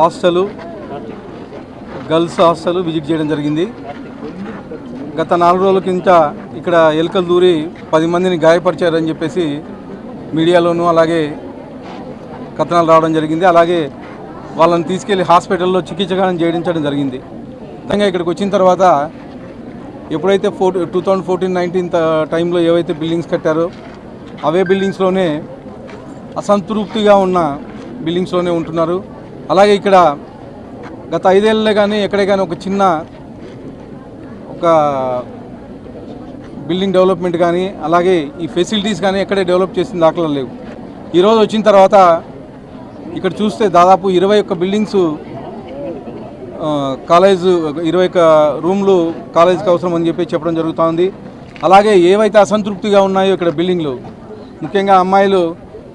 Hostel girls hostel visit చేయడం జరిగింది. గత నాలుగు రోజుల కింద ఇక్కడ ఎలుకలు దూరి పది మందిని గాయపరిచారని చెప్పేసి మీడియాలోనూ అలాగే కథనాలు రావడం జరిగింది. అలాగే వాళ్ళని తీసుకెళ్ళి హాస్పిటల్లో చికిత్సగా చేయించడం జరిగింది. ముఖ్యంగా ఇక్కడికి వచ్చిన తర్వాత ఎప్పుడైతే four two thousand fourteen nineteen టైంలో ఏవైతే బిల్డింగ్స్ కట్టారో అవే బిల్డింగ్స్లోనే అసంతృప్తిగా ఉన్న బిల్డింగ్స్లోనే ఉంటున్నారు. అలాగే ఇక్కడ గత ఐదేళ్ళలో కానీ ఎక్కడే కానీ ఒక చిన్న ఒక బిల్డింగ్ డెవలప్మెంట్ కానీ అలాగే ఈ ఫెసిలిటీస్ కానీ ఎక్కడే డెవలప్ చేసిన దాఖలు లేవు. ఈరోజు వచ్చిన తర్వాత ఇక్కడ చూస్తే దాదాపు ఇరవై ఒక్క బిల్డింగ్స్ కాలేజ్ ఇరవై ఒక్క రూమ్లు కాలేజ్కి అవసరం అని చెప్పి చెప్పడం జరుగుతుంది. అలాగే ఏవైతే అసంతృప్తిగా ఉన్నాయో ఇక్కడ బిల్డింగ్లు ముఖ్యంగా అమ్మాయిలు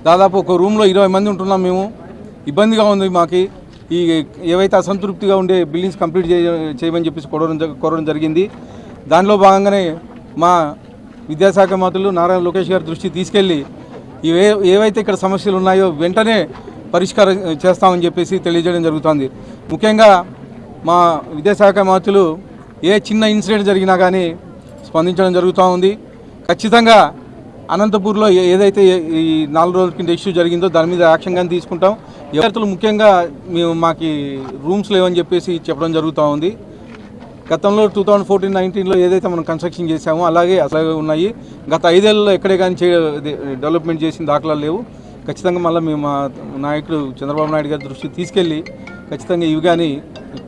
దాదాపు ఒక రూమ్లో ఇరవై మంది ఉంటున్నాం మేము. ఇబ్బందిగా ఉంది మాకు. ఈ ఏవైతే అసంతృప్తిగా ఉండే బిల్డింగ్స్ కంప్లీట్ చేయ చేయమని చెప్పేసి కోరడం కోరడం జరిగింది. దానిలో భాగంగానే మా విద్యాశాఖ మంత్రులు నారా లోకేష్ గారి దృష్టి తీసుకెళ్ళి ఇవే ఏవైతే ఇక్కడ సమస్యలు ఉన్నాయో వెంటనే పరిష్కారం చేస్తామని చెప్పేసి తెలియజేయడం జరుగుతుంది. ముఖ్యంగా మా విద్యాశాఖ మంత్రులు ఏ చిన్న ఇన్సిడెంట్ జరిగినా కానీ స్పందించడం జరుగుతూ ఉంది. ఖచ్చితంగా అనంతపూర్లో ఏ- ఏదైతే ఈ నాలుగు రోజుల కింద ఇష్యూ జరిగిందో దాని మీద యాక్షన్ కానీ తీసుకుంటాం. విద్యార్థులు ముఖ్యంగా మేము మాకు రూమ్స్ లేవని చెప్పేసి చెప్పడం జరుగుతూ ఉంది. గతంలో టూ థౌజండ్ ఫోర్టీన్ నైన్టీన్లో ఏదైతే మనం కన్స్ట్రక్షన్ చేసామో అలాగే అలాగే ఉన్నాయి. గత ఐదేళ్ళలో ఎక్కడే కానీ చే డెవలప్మెంట్ చేసిన దాఖలాలు లేవు. ఖచ్చితంగా మళ్ళీ మేము మా నాయకుడు చంద్రబాబు నాయుడు గారి దృష్టికి తీసుకెళ్ళి ఖచ్చితంగా ఇవి కానీ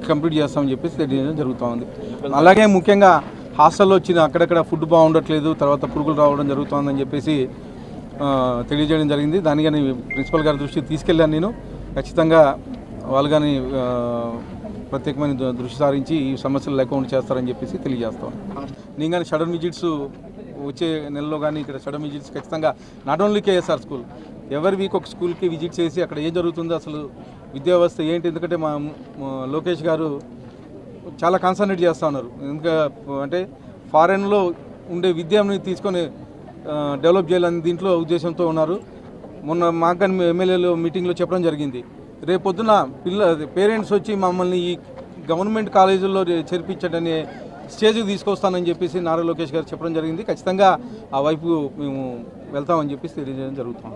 కంప్లీట్ చేస్తామని చెప్పేసి తెలియజేయడం జరుగుతూ ఉంది. అలాగే ముఖ్యంగా హాస్టల్లో వచ్చిన అక్కడక్కడ ఫుడ్ బాగుండట్లేదు తర్వాత పురుగులు రావడం జరుగుతుందని చెప్పేసి తెలియజేయడం జరిగింది. దానికని ప్రిన్సిపల్ గారి దృష్టికి తీసుకెళ్ళాను నేను. ఖచ్చితంగా వాళ్ళు కానీ ప్రత్యేకమైన దృష్టి సారించి ఈ సమస్యలు లేకుండా చేస్తారని చెప్పేసి తెలియజేస్తాం. నేను కానీ షడన్ విజిట్స్ వచ్చే నెలలో కానీ ఇక్కడ షడన్ విజిట్స్ ఖచ్చితంగా నాట్ ఓన్లీ కేఎస్ఆర్ స్కూల్ ఎవరి వీక్ ఒక స్కూల్కి విజిట్ చేసి అక్కడ ఏం జరుగుతుందో అసలు విద్యా వ్యవస్థ ఏంటి? ఎందుకంటే మా లోకేష్ గారు చాలా కాన్సన్ట్రేట్ చేస్తూ ఉన్నారు. ఇంకా అంటే ఫారెన్లో ఉండే విద్యని తీసుకొని డెవలప్ చేయాలని దీంట్లో ఉద్దేశంతో ఉన్నారు. మొన్న మాకు కానీ ఎమ్మెల్యేలు మీటింగ్లో చెప్పడం జరిగింది. రేపొద్దున పిల్ల పేరెంట్స్ వచ్చి మమ్మల్ని ఈ గవర్నమెంట్ కాలేజీల్లో చేర్పించడనే స్టేజ్కి తీసుకొస్తానని చెప్పేసి నారా లోకేష్ గారు చెప్పడం జరిగింది. ఖచ్చితంగా ఆ వైపు మేము వెళ్తామని చెప్పేసి తెలియజేయడం జరుగుతుంది.